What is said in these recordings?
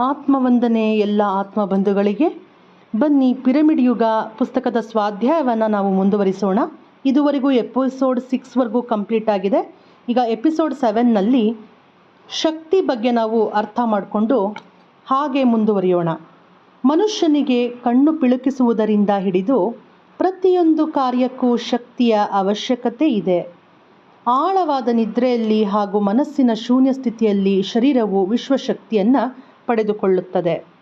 ಆತ್ಮವಂದನೆ ಎಲ್ಲ ಆತ್ಮಬಂಧುಗಳಿಗೆ. ಬನ್ನಿ ಪಿರಮಿಡ್ ಯುಗ ಪುಸ್ತಕದ ಸ್ವಾಧ್ಯಾಯವನ್ನು ನಾವು ಮುಂದುವರಿಸೋಣ. ಇದುವರೆಗೂ ಎಪಿಸೋಡ್ ಸಿಕ್ಸ್ವರೆಗೂ ಕಂಪ್ಲೀಟ್ ಆಗಿದೆ. ಈಗ ಎಪಿಸೋಡ್ ಸೆವೆನ್ನಲ್ಲಿ ಶಕ್ತಿ ಬಗ್ಗೆ ನಾವು ಅರ್ಥ ಮಾಡಿಕೊಂಡು ಹಾಗೆ ಮುಂದುವರಿಯೋಣ. ಮನುಷ್ಯನಿಗೆ ಕಣ್ಣು ಪಿಳುಕಿಸುವುದರಿಂದ ಹಿಡಿದು ಪ್ರತಿಯೊಂದು ಕಾರ್ಯಕ್ಕೂ ಶಕ್ತಿಯ ಅವಶ್ಯಕತೆ ಇದೆ. ಆಳವಾದ ನಿದ್ರೆಯಲ್ಲಿ ಹಾಗೂ ಮನಸ್ಸಿನ ಶೂನ್ಯ ಸ್ಥಿತಿಯಲ್ಲಿ ಶರೀರವು ವಿಶ್ವಶಕ್ತಿಯನ್ನು ಪಡೆದುಕೊಳ್ಳುತ್ತದೆ.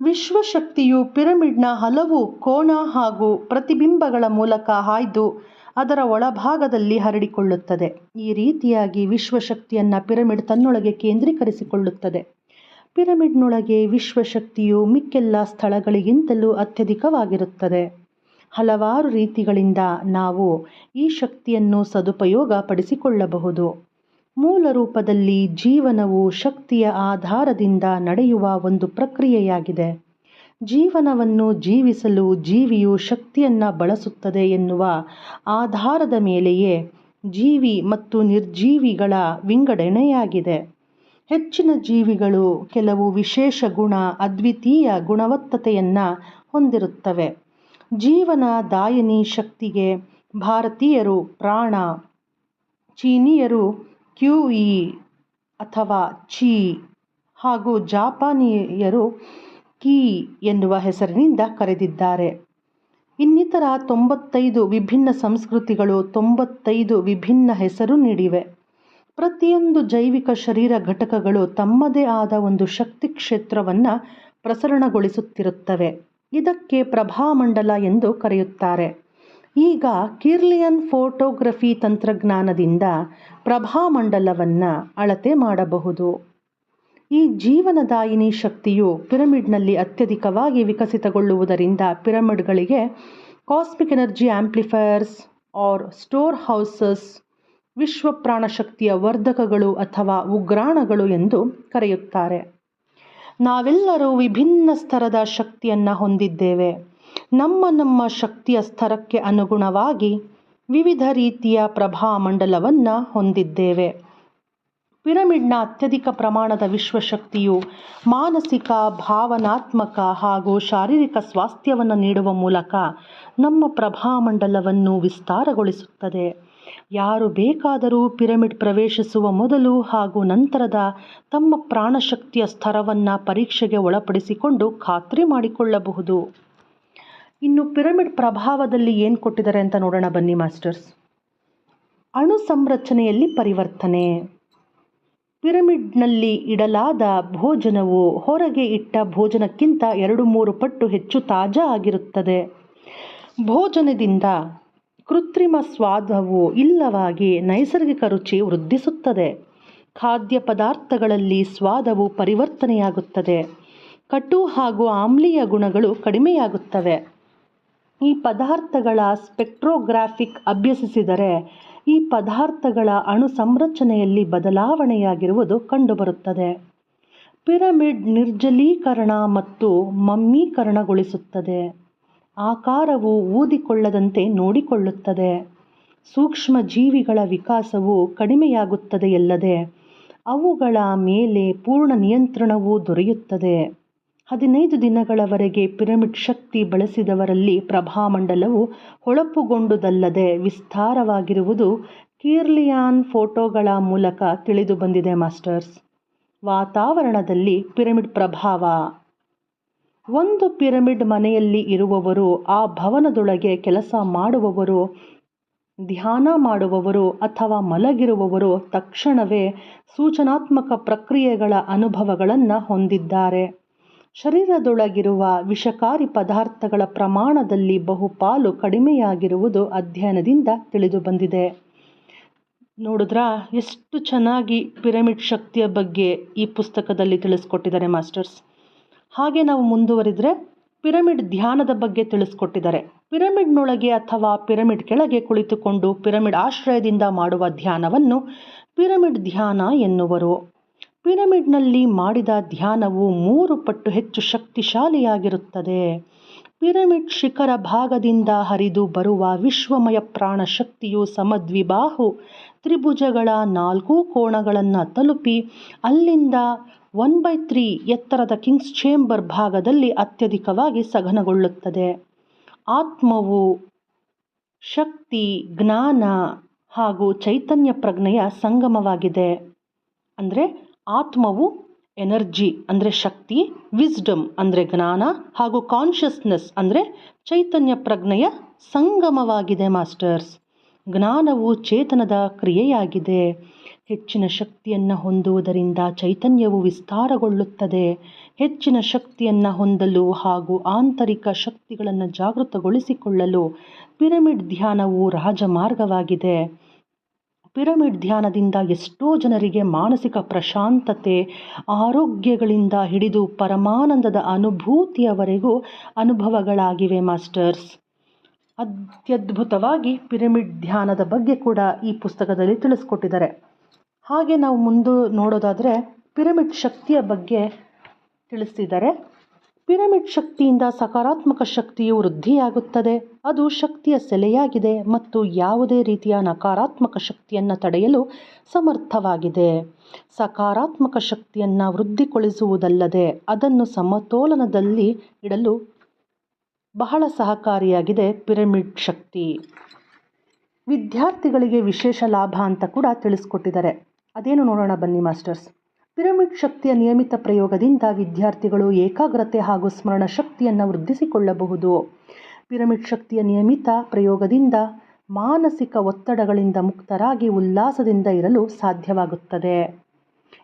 ವಿಶ್ವಶಕ್ತಿಯು ಪಿರಮಿಡ್ನ ಹಲವು ಕೋನ ಹಾಗೂ ಪ್ರತಿಬಿಂಬಗಳ ಮೂಲಕ ಹಾಯ್ದು ಅದರ ಒಳಭಾಗದಲ್ಲಿ ಹರಡಿಕೊಳ್ಳುತ್ತದೆ. ಈ ರೀತಿಯಾಗಿ ವಿಶ್ವಶಕ್ತಿಯನ್ನು ಪಿರಮಿಡ್ ತನ್ನೊಳಗೆ ಕೇಂದ್ರೀಕರಿಸಿಕೊಳ್ಳುತ್ತದೆ. ಪಿರಮಿಡ್ನೊಳಗೆ ವಿಶ್ವಶಕ್ತಿಯು ಮಿಕ್ಕೆಲ್ಲ ಸ್ಥಳಗಳಿಗಿಂತಲೂ ಅತ್ಯಧಿಕವಾಗಿರುತ್ತದೆ. ಹಲವಾರು ರೀತಿಗಳಿಂದ ನಾವು ಈ ಶಕ್ತಿಯನ್ನು ಸದುಪಯೋಗ ಪಡಿಸಿಕೊಳ್ಳಬಹುದು ಮೂಲ ರೂಪದಲ್ಲಿ ಜೀವನವು ಶಕ್ತಿಯ ಆಧಾರದಿಂದ ನಡೆಯುವ ಒಂದು ಪ್ರಕ್ರಿಯೆಯಾಗಿದೆ. ಜೀವನವನ್ನು ಜೀವಿಸಲು ಜೀವಿಯು ಶಕ್ತಿಯನ್ನು ಬಳಸುತ್ತದೆ ಎನ್ನುವ ಆಧಾರದ ಮೇಲೆಯೇ ಜೀವಿ ಮತ್ತು ನಿರ್ಜೀವಿಗಳ ವಿಂಗಡಣೆಯಾಗಿದೆ. ಹೆಚ್ಚಿನ ಜೀವಿಗಳು ಕೆಲವು ವಿಶೇಷ ಗುಣ, ಅದ್ವಿತೀಯ ಗುಣವತ್ತತೆಯನ್ನು ಹೊಂದಿರುತ್ತವೆ. ಜೀವನ ದಾಯಿನಿ ಶಕ್ತಿಗೆ ಭಾರತೀಯರು ಪ್ರಾಣ, ಚೀನೀಯರು ಕ್ಯೂಯಿ ಅಥವಾ ಚಿ ಹಾಗೂ ಜಾಪಾನಿಯರು ಕೀ ಎನ್ನುವ ಹೆಸರಿನಿಂದ ಕರೆದಿದ್ದಾರೆ. ಇನ್ನಿತರ ತೊಂಬತ್ತೈದು ವಿಭಿನ್ನ ಸಂಸ್ಕೃತಿಗಳು ತೊಂಬತ್ತೈದು ವಿಭಿನ್ನ ಹೆಸರು ನೀಡಿವೆ. ಪ್ರತಿಯೊಂದು ಜೈವಿಕ ಶರೀರ ಘಟಕಗಳು ತಮ್ಮದೇ ಆದ ಒಂದು ಶಕ್ತಿ ಕ್ಷೇತ್ರವನ್ನು ಪ್ರಸರಣಗೊಳಿಸುತ್ತಿರುತ್ತವೆ. ಇದಕ್ಕೆ ಪ್ರಭಾಮಂಡಲ ಎಂದು ಕರೆಯುತ್ತಾರೆ. ಈಗ ಕಿರ್ಲಿಯನ್ ಫೋಟೋಗ್ರಫಿ ತಂತ್ರಜ್ಞಾನದಿಂದ ಪ್ರಭಾಮಂಡಲವನ್ನು ಅಳತೆ ಮಾಡಬಹುದು. ಈ ಜೀವನದಾಯಿನಿ ಶಕ್ತಿಯು ಪಿರಮಿಡ್ನಲ್ಲಿ ಅತ್ಯಧಿಕವಾಗಿ ವಿಕಸಿತಗೊಳ್ಳುವುದರಿಂದ ಪಿರಮಿಡ್ಗಳಿಗೆ cosmic energy amplifiers are store houses, ವಿಶ್ವ ಪ್ರಾಣಶಕ್ತಿಯ ವರ್ಧಕಗಳು ಅಥವಾ ಉಗ್ರಾಣಗಳು ಎಂದು ಕರೆಯುತ್ತಾರೆ. ನಾವೆಲ್ಲರೂ ವಿಭಿನ್ನ ಸ್ತರದ ಶಕ್ತಿಯನ್ನು ಹೊಂದಿದ್ದೇವೆ. ನಮ್ಮ ನಮ್ಮ ಶಕ್ತಿಯ ಸ್ತರಕ್ಕೆ ಅನುಗುಣವಾಗಿ ವಿವಿಧ ರೀತಿಯ ಪ್ರಭಾ ಮಂಡಲವನ್ನು ಹೊಂದಿದ್ದೇವೆ. ಪಿರಮಿಡ್ನ ಅತ್ಯಧಿಕ ಪ್ರಮಾಣದ ವಿಶ್ವಶಕ್ತಿಯು ಮಾನಸಿಕ, ಭಾವನಾತ್ಮಕ ಹಾಗೂ ಶಾರೀರಿಕ ಸ್ವಾಸ್ಥ್ಯವನ್ನು ನೀಡುವ ಮೂಲಕ ನಮ್ಮ ಪ್ರಭಾಮಂಡಲವನ್ನು ವಿಸ್ತಾರಗೊಳಿಸುತ್ತದೆ. ಯಾರು ಬೇಕಾದರೂ ಪಿರಮಿಡ್ ಪ್ರವೇಶಿಸುವ ಮೊದಲು ಹಾಗೂ ನಂತರದ ತಮ್ಮ ಪ್ರಾಣಶಕ್ತಿಯ ಸ್ತರವನ್ನು ಪರೀಕ್ಷೆಗೆ ಒಳಪಡಿಸಿಕೊಂಡು ಖಾತ್ರಿ ಮಾಡಿಕೊಳ್ಳಬಹುದು. ಇನ್ನು ಪಿರಮಿಡ್ ಪ್ರಭಾವದಲ್ಲಿ ಏನು ಕೊಟ್ಟಿದ್ದಾರೆ ಅಂತ ನೋಡೋಣ ಬನ್ನಿ, ಮಾಸ್ಟರ್ಸ್. ಅಣು ಸಂರಚನೆಯಲ್ಲಿ ಪರಿವರ್ತನೆ. ಪಿರಮಿಡ್ನಲ್ಲಿ ಇಡಲಾದ ಭೋಜನವು ಹೊರಗೆ ಇಟ್ಟ ಭೋಜನಕ್ಕಿಂತ ಎರಡು ಮೂರು ಪಟ್ಟು ಹೆಚ್ಚು ತಾಜಾ ಆಗಿರುತ್ತದೆ. ಭೋಜನದಿಂದ ಕೃತ್ರಿಮ ಸ್ವಾದವು ಇಲ್ಲವಾಗಿ ನೈಸರ್ಗಿಕ ರುಚಿ ವೃದ್ಧಿಸುತ್ತದೆ. ಖಾದ್ಯ ಪದಾರ್ಥಗಳಲ್ಲಿ ಸ್ವಾದವು ಪರಿವರ್ತನೆಯಾಗುತ್ತದೆ. ಕಟು ಹಾಗೂ ಆಮ್ಲೀಯ ಗುಣಗಳು ಕಡಿಮೆಯಾಗುತ್ತವೆ. ಈ ಪದಾರ್ಥಗಳ ಸ್ಪೆಕ್ಟ್ರೋಗ್ರಾಫಿಕ್ ಅಭ್ಯಸಿಸಿದರೆ ಈ ಪದಾರ್ಥಗಳ ಅಣು ಸಂರಚನೆಯಲ್ಲಿ ಬದಲಾವಣೆಯಾಗಿರುವುದು ಕಂಡುಬರುತ್ತದೆ. ಪಿರಮಿಡ್ ನಿರ್ಜಲೀಕರಣ ಮತ್ತು ಮಮ್ಮೀಕರಣಗೊಳಿಸುತ್ತದೆ. ಆಕಾರವು ಊದಿಕೊಳ್ಳದಂತೆ ನೋಡಿಕೊಳ್ಳುತ್ತದೆ. ಸೂಕ್ಷ್ಮ ಜೀವಿಗಳ ವಿಕಾಸವು ಕಡಿಮೆಯಾಗುತ್ತದೆಯಲ್ಲದೆ, ಅವುಗಳ ಮೇಲೆ ಪೂರ್ಣ ನಿಯಂತ್ರಣವೂ ದೊರೆಯುತ್ತದೆ. ಹದಿನೈದು ದಿನಗಳವರೆಗೆ ಪಿರಮಿಡ್ ಶಕ್ತಿ ಬಳಸಿದವರಲ್ಲಿ ಪ್ರಭಾಮಂಡಲವು ಹೊಳಪುಗೊಂಡುದಲ್ಲದೆ ವಿಸ್ತಾರವಾಗಿರುವುದು ಕೀರ್ಲಿಯಾನ್ ಫೋಟೋಗಳ ಮೂಲಕ ತಿಳಿದು ಬಂದಿದೆ ಮಾಸ್ಟರ್ಸ್. ವಾತಾವರಣದಲ್ಲಿ ಪಿರಮಿಡ್ ಪ್ರಭಾವ. ಒಂದು ಪಿರಮಿಡ್ ಮನೆಯಲ್ಲಿ ಇರುವವರು, ಆ ಭವನದೊಳಗೆ ಕೆಲಸ ಮಾಡುವವರು, ಧ್ಯಾನ ಮಾಡುವವರು ಅಥವಾ ಮಲಗಿರುವವರು ತಕ್ಷಣವೇ ಸೂಚನಾತ್ಮಕ ಪ್ರಕ್ರಿಯೆಗಳ ಅನುಭವಗಳನ್ನು ಹೊಂದಿದ್ದಾರೆ. ಶರೀರದೊಳಗಿರುವ ವಿಷಕಾರಿ ಪದಾರ್ಥಗಳ ಪ್ರಮಾಣದಲ್ಲಿ ಬಹುಪಾಲು ಕಡಿಮೆಯಾಗಿರುವುದು ಅಧ್ಯಯನದಿಂದ ತಿಳಿದು ಬಂದಿದೆ ನೋಡಿದ್ರಾ, ಎಷ್ಟು ಚೆನ್ನಾಗಿ ಪಿರಮಿಡ್ ಶಕ್ತಿಯ ಬಗ್ಗೆ ಈ ಪುಸ್ತಕದಲ್ಲಿ ತಿಳಿಸ್ಕೊಟ್ಟಿದ್ದಾರೆ ಮಾಸ್ಟರ್ಸ್. ಹಾಗೆ ನಾವು ಮುಂದುವರಿದರೆ ಪಿರಮಿಡ್ ಧ್ಯಾನದ ಬಗ್ಗೆ ತಿಳಿಸ್ಕೊಟ್ಟಿದ್ದಾರೆ. ಪಿರಮಿಡ್ನೊಳಗೆ ಅಥವಾ ಪಿರಮಿಡ್ ಕೆಳಗೆ ಕುಳಿತುಕೊಂಡು ಪಿರಮಿಡ್ ಆಶ್ರಯದಿಂದ ಮಾಡುವ ಧ್ಯಾನವನ್ನು ಪಿರಮಿಡ್ ಧ್ಯಾನ ಎನ್ನುವರು. ಪಿರಮಿಡ್ನಲ್ಲಿ ಮಾಡಿದ ಧ್ಯಾನವು ಮೂರು ಪಟ್ಟು ಹೆಚ್ಚು ಶಕ್ತಿಶಾಲಿಯಾಗಿರುತ್ತದೆ. ಪಿರಮಿಡ್ ಶಿಖರ ಭಾಗದಿಂದ ಹರಿದು ಬರುವ ವಿಶ್ವಮಯ ಪ್ರಾಣ ಶಕ್ತಿಯು ಸಮದ್ವಿಬಾಹು ತ್ರಿಭುಜಗಳ ನಾಲ್ಕೂ ಕೋಣಗಳನ್ನು ತಲುಪಿ ಅಲ್ಲಿಂದ ಒನ್ ಬೈ ತ್ರೀ ಎತ್ತರದ ಕಿಂಗ್ಸ್ ಚೇಂಬರ್ ಭಾಗದಲ್ಲಿ ಅತ್ಯಧಿಕವಾಗಿ ಸಘನಗೊಳ್ಳುತ್ತದೆ. ಆತ್ಮವು ಶಕ್ತಿ, ಜ್ಞಾನ ಹಾಗೂ ಚೈತನ್ಯ ಪ್ರಜ್ಞೆಯ ಸಂಗಮವಾಗಿದೆ. ಅಂದರೆ ಆತ್ಮವು ಎನರ್ಜಿ ಅಂದರೆ ಶಕ್ತಿ ವಿಸ್ಡಮ್ ಅಂದರೆ ಜ್ಞಾನ ಹಾಗೂ ಕಾನ್ಷಿಯಸ್ನೆಸ್ ಅಂದರೆ ಚೈತನ್ಯ ಪ್ರಜ್ಞೆಯ ಸಂಗಮವಾಗಿದೆ ಮಾಸ್ಟರ್ಸ್. ಜ್ಞಾನವು ಚೇತನದ ಕ್ರಿಯೆಯಾಗಿದೆ. ಹೆಚ್ಚಿನ ಶಕ್ತಿಯನ್ನು ಹೊಂದುವುದರಿಂದ ಚೈತನ್ಯವು ವಿಸ್ತಾರಗೊಳ್ಳುತ್ತದೆ. ಹೆಚ್ಚಿನ ಶಕ್ತಿಯನ್ನು ಹೊಂದಲು ಹಾಗೂ ಆಂತರಿಕ ಶಕ್ತಿಗಳನ್ನು ಜಾಗೃತಗೊಳಿಸಿಕೊಳ್ಳಲು ಪಿರಮಿಡ್ ಧ್ಯಾನವು ರಾಜಮಾರ್ಗವಾಗಿದೆ. ಪಿರಮಿಡ್ ಧ್ಯಾನದಿಂದ ಎಷ್ಟೋ ಜನರಿಗೆ ಮಾನಸಿಕ ಪ್ರಶಾಂತತೆ, ಆರೋಗ್ಯಗಳಿಂದ ಹಿಡಿದು ಪರಮಾನಂದದ ಅನುಭೂತಿಯವರೆಗೂ ಅನುಭವಗಳಾಗಿವೆ ಮಾಸ್ಟರ್ಸ್. ಅತ್ಯದ್ಭುತವಾಗಿ ಪಿರಮಿಡ್ ಧ್ಯಾನದ ಬಗ್ಗೆ ಕೂಡ ಈ ಪುಸ್ತಕದಲ್ಲಿ ತಿಳಿಸ್ಕೊಟ್ಟಿದ್ದಾರೆ. ಹಾಗೆ ನಾವು ಮುಂದೆ ನೋಡೋದಾದರೆ ಪಿರಮಿಡ್ ಶಕ್ತಿಯ ಬಗ್ಗೆ ತಿಳಿಸಿದ್ದಾರೆ ಪಿರಮಿಡ್ ಶಕ್ತಿಯಿಂದ ಸಕಾರಾತ್ಮಕ ಶಕ್ತಿಯು ವೃದ್ಧಿಯಾಗುತ್ತದೆ. ಅದು ಶಕ್ತಿಯ ಸೆಲೆಯಾಗಿದೆ ಮತ್ತು ಯಾವುದೇ ರೀತಿಯ ನಕಾರಾತ್ಮಕ ಶಕ್ತಿಯನ್ನು ತಡೆಯಲು ಸಮರ್ಥವಾಗಿದೆ. ಸಕಾರಾತ್ಮಕ ಶಕ್ತಿಯನ್ನು ವೃದ್ಧಿಗೊಳಿಸುವುದಲ್ಲದೆ ಅದನ್ನು ಸಮತೋಲನದಲ್ಲಿ ಇಡಲು ಬಹಳ ಸಹಕಾರಿಯಾಗಿದೆ ಪಿರಮಿಡ್ ಶಕ್ತಿ. ವಿದ್ಯಾರ್ಥಿಗಳಿಗೆ ವಿಶೇಷ ಲಾಭ ಅಂತ ಕೂಡ ತಿಳಿಸ್ಕೊಟ್ಟಿದ್ದಾರೆ. ಅದೇನು ನೋಡೋಣ ಬನ್ನಿ ಮಾಸ್ಟರ್ಸ್. ಪಿರಮಿಡ್ ಶಕ್ತಿಯ ನಿಯಮಿತ ಪ್ರಯೋಗದಿಂದ ವಿದ್ಯಾರ್ಥಿಗಳು ಏಕಾಗ್ರತೆ ಹಾಗೂ ಸ್ಮರಣ ಶಕ್ತಿಯನ್ನು ವೃದ್ಧಿಸಿಕೊಳ್ಳಬಹುದು. ಪಿರಮಿಡ್ ಶಕ್ತಿಯ ನಿಯಮಿತ ಪ್ರಯೋಗದಿಂದ ಮಾನಸಿಕ ಒತ್ತಡಗಳಿಂದ ಮುಕ್ತರಾಗಿ ಉಲ್ಲಾಸದಿಂದ ಇರಲು ಸಾಧ್ಯವಾಗುತ್ತದೆ.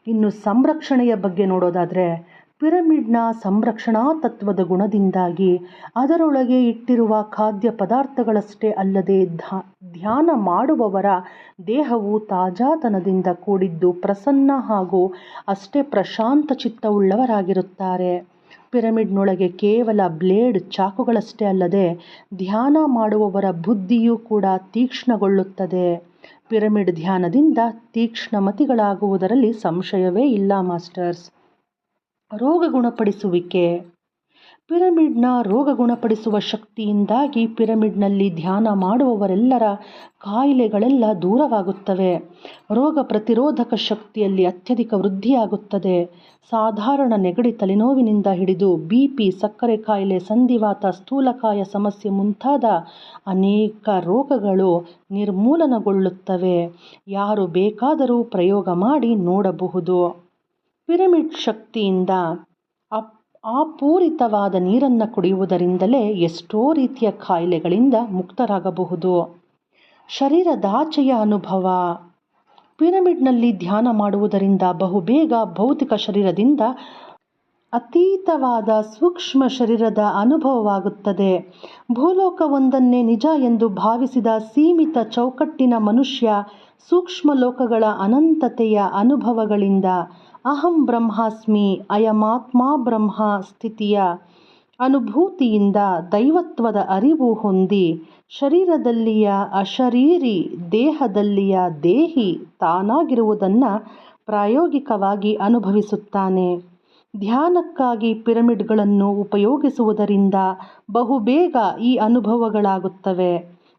ಇನ್ನು ಸಂರಕ್ಷಣೆಯ ಬಗ್ಗೆ ನೋಡೋದಾದರೆ ಪಿರಮಿಡ್ನ ಸಂರಕ್ಷಣಾ ತತ್ವದ ಗುಣದಿಂದಾಗಿ ಅದರೊಳಗೆ ಇಟ್ಟಿರುವ ಖಾದ್ಯ ಪದಾರ್ಥಗಳಷ್ಟೇ ಅಲ್ಲದೆ ಧ್ಯಾನ ಮಾಡುವವರ ದೇಹವು ತಾಜಾತನದಿಂದ ಕೂಡಿದ್ದು ಪ್ರಸನ್ನ ಹಾಗೂ ಅಷ್ಟೇ ಪ್ರಶಾಂತ ಚಿತ್ತವುಳ್ಳವರಾಗಿರುತ್ತಾರೆ. ಪಿರಮಿಡ್ನೊಳಗೆ ಕೇವಲ ಬ್ಲೇಡ್ ಚಾಕುಗಳಷ್ಟೇ ಅಲ್ಲದೆ ಧ್ಯಾನ ಮಾಡುವವರ ಬುದ್ಧಿಯೂ ಕೂಡ ತೀಕ್ಷ್ಣಗೊಳ್ಳುತ್ತದೆ. ಪಿರಮಿಡ್ ಧ್ಯಾನದಿಂದ ತೀಕ್ಷ್ಣಮತಿಗಳಾಗುವುದರಲ್ಲಿ ಸಂಶಯವೇ ಇಲ್ಲ, ಮಾಸ್ಟರ್ಸ್. ರೋಗ ಗುಣಪಡಿಸುವಿಕೆ ಪಿರಮಿಡ್ನ ರೋಗ ಗುಣಪಡಿಸುವ ಶಕ್ತಿಯಿಂದಾಗಿ ಪಿರಮಿಡ್ನಲ್ಲಿ ಧ್ಯಾನ ಮಾಡುವವರೆಲ್ಲರ ಕಾಯಿಲೆಗಳೆಲ್ಲ ದೂರವಾಗುತ್ತವೆ. ರೋಗ ಪ್ರತಿರೋಧಕ ಶಕ್ತಿಯಲ್ಲಿ ಅತ್ಯಧಿಕ ವೃದ್ಧಿಯಾಗುತ್ತದೆ. ಸಾಧಾರಣ ನೆಗಡಿ ತಲೆನೋವಿನಿಂದ ಹಿಡಿದು ಬಿ ಪಿ, ಸಕ್ಕರೆ ಕಾಯಿಲೆ, ಸಂಧಿವಾತ, ಸ್ಥೂಲಕಾಯ ಸಮಸ್ಯೆ ಮುಂತಾದ ಅನೇಕ ರೋಗಗಳು ನಿರ್ಮೂಲನಗೊಳ್ಳುತ್ತವೆ. ಯಾರು ಬೇಕಾದರೂ ಪ್ರಯೋಗ ಮಾಡಿ ನೋಡಬಹುದು. ಪಿರಮಿಡ್ ಶಕ್ತಿಯಿಂದ ಅಪ್, ಅಪೂರಿತವಾದ ನೀರನ್ನು ಕುಡಿಯುವುದರಿಂದಲೇ ಎಷ್ಟೋ ರೀತಿಯ ಕಾಯಿಲೆಗಳಿಂದ ಮುಕ್ತರಾಗಬಹುದು. ಶರೀರದಾಚೆಯ ಅನುಭವ. ಪಿರಮಿಡ್ನಲ್ಲಿ ಧ್ಯಾನ ಮಾಡುವುದರಿಂದ ಬಹುಬೇಗ ಭೌತಿಕ ಶರೀರದಿಂದ ಅತೀತವಾದ ಸೂಕ್ಷ್ಮ ಶರೀರದ ಅನುಭವವಾಗುತ್ತದೆ. ಭೂಲೋಕವೊಂದನ್ನೇ ನಿಜ ಎಂದು ಭಾವಿಸಿದ ಸೀಮಿತ ಚೌಕಟ್ಟಿನ ಮನುಷ್ಯ ಸೂಕ್ಷ್ಮ ಲೋಕಗಳ ಅನಂತತೆಯ ಅನುಭವಗಳಿಂದ ಅಹಂ ಬ್ರಹ್ಮಾಸ್ಮಿ ಅಯಮಾತ್ಮ ಬ್ರಹ್ಮ ಸ್ಥಿತಿಯ ಅನುಭೂತಿಯಿಂದ ದೈವತ್ವದ ಅರಿವು ಹೊಂದಿ ಶರೀರದಲ್ಲಿಯ ಅಶರೀರಿ ದೇಹದಲ್ಲಿಯ ದೇಹಿ ತಾನಾಗಿರುವುದನ್ನು ಪ್ರಾಯೋಗಿಕವಾಗಿ ಅನುಭವಿಸುತ್ತಾನೆ. ಧ್ಯಾನಕ್ಕಾಗಿ ಪಿರಮಿಡ್ಗಳನ್ನು ಉಪಯೋಗಿಸುವುದರಿಂದ ಬಹುಬೇಗ ಈ ಅನುಭವಗಳಾಗುತ್ತವೆ.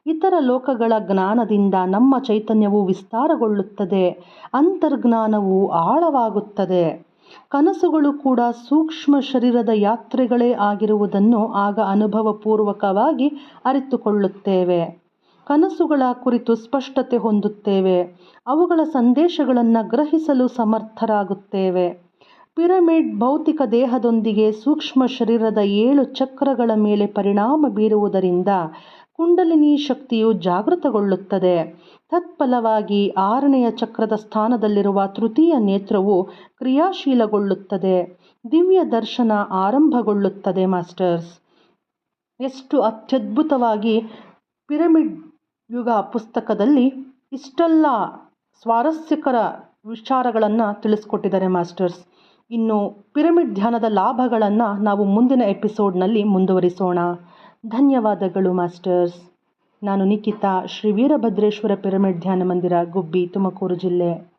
ಇತರ ಲೋಕಗಳ ಜ್ಞಾನದಿಂದ ನಮ್ಮ ಚೈತನ್ಯವು ವಿಸ್ತಾರಗೊಳ್ಳುತ್ತದೆ, ಅಂತರ್ಜ್ಞಾನವು ಆಳವಾಗುತ್ತದೆ. ಕನಸುಗಳು ಕೂಡ ಸೂಕ್ಷ್ಮ ಶರೀರದ ಯಾತ್ರೆಗಳೇ ಆಗಿರುವುದನ್ನು ಆಗ ಅನುಭವಪೂರ್ವಕವಾಗಿ ಅರಿತುಕೊಳ್ಳುತ್ತೇವೆ. ಕನಸುಗಳ ಕುರಿತು ಸ್ಪಷ್ಟತೆ ಹೊಂದುತ್ತೇವೆ. ಅವುಗಳ ಸಂದೇಶಗಳನ್ನು ಗ್ರಹಿಸಲು ಸಮರ್ಥರಾಗುತ್ತೇವೆ. ಪಿರಮಿಡ್ ಭೌತಿಕ ದೇಹದೊಂದಿಗೆ ಸೂಕ್ಷ್ಮ ಶರೀರದ ಏಳು ಚಕ್ರಗಳ ಮೇಲೆ ಪರಿಣಾಮ ಬೀರುವುದರಿಂದ ಕುಂಡಲಿನಿ ಶಕ್ತಿಯು ಜಾಗೃತಗೊಳ್ಳುತ್ತದೆ. ತತ್ಫಲವಾಗಿ ಆರನೆಯ ಚಕ್ರದ ಸ್ಥಾನದಲ್ಲಿರುವ ತೃತೀಯ ನೇತ್ರವು ಕ್ರಿಯಾಶೀಲಗೊಳ್ಳುತ್ತದೆ. ದಿವ್ಯ ದರ್ಶನ ಆರಂಭಗೊಳ್ಳುತ್ತದೆ, ಮಾಸ್ಟರ್ಸ್. ಎಷ್ಟು ಅತ್ಯದ್ಭುತವಾಗಿ ಪಿರಮಿಡ್ ಯುಗ ಪುಸ್ತಕದಲ್ಲಿ ಇಷ್ಟೆಲ್ಲ ಸ್ವಾರಸ್ಯಕರ ವಿಚಾರಗಳನ್ನು ತಿಳಿಸ್ಕೊಟ್ಟಿದ್ದಾರೆ, ಮಾಸ್ಟರ್ಸ್. ಇನ್ನು ಪಿರಮಿಡ್ ಧ್ಯಾನದ ಲಾಭಗಳನ್ನು ನಾವು ಮುಂದಿನ ಎಪಿಸೋಡ್ನಲ್ಲಿ ಮುಂದುವರಿಸೋಣ. ಧನ್ಯವಾದಗಳು ಮಾಸ್ಟರ್ಸ್. ನಾನು ನಿಖಿತಾ ಶ್ರೀ ವೀರಭದ್ರೇಶ್ವರ ಪಿರಮಿಡ್ ಧ್ಯಾನ ಮಂದಿರ ಗುಬ್ಬಿ ತುಮಕೂರು ಜಿಲ್ಲೆ.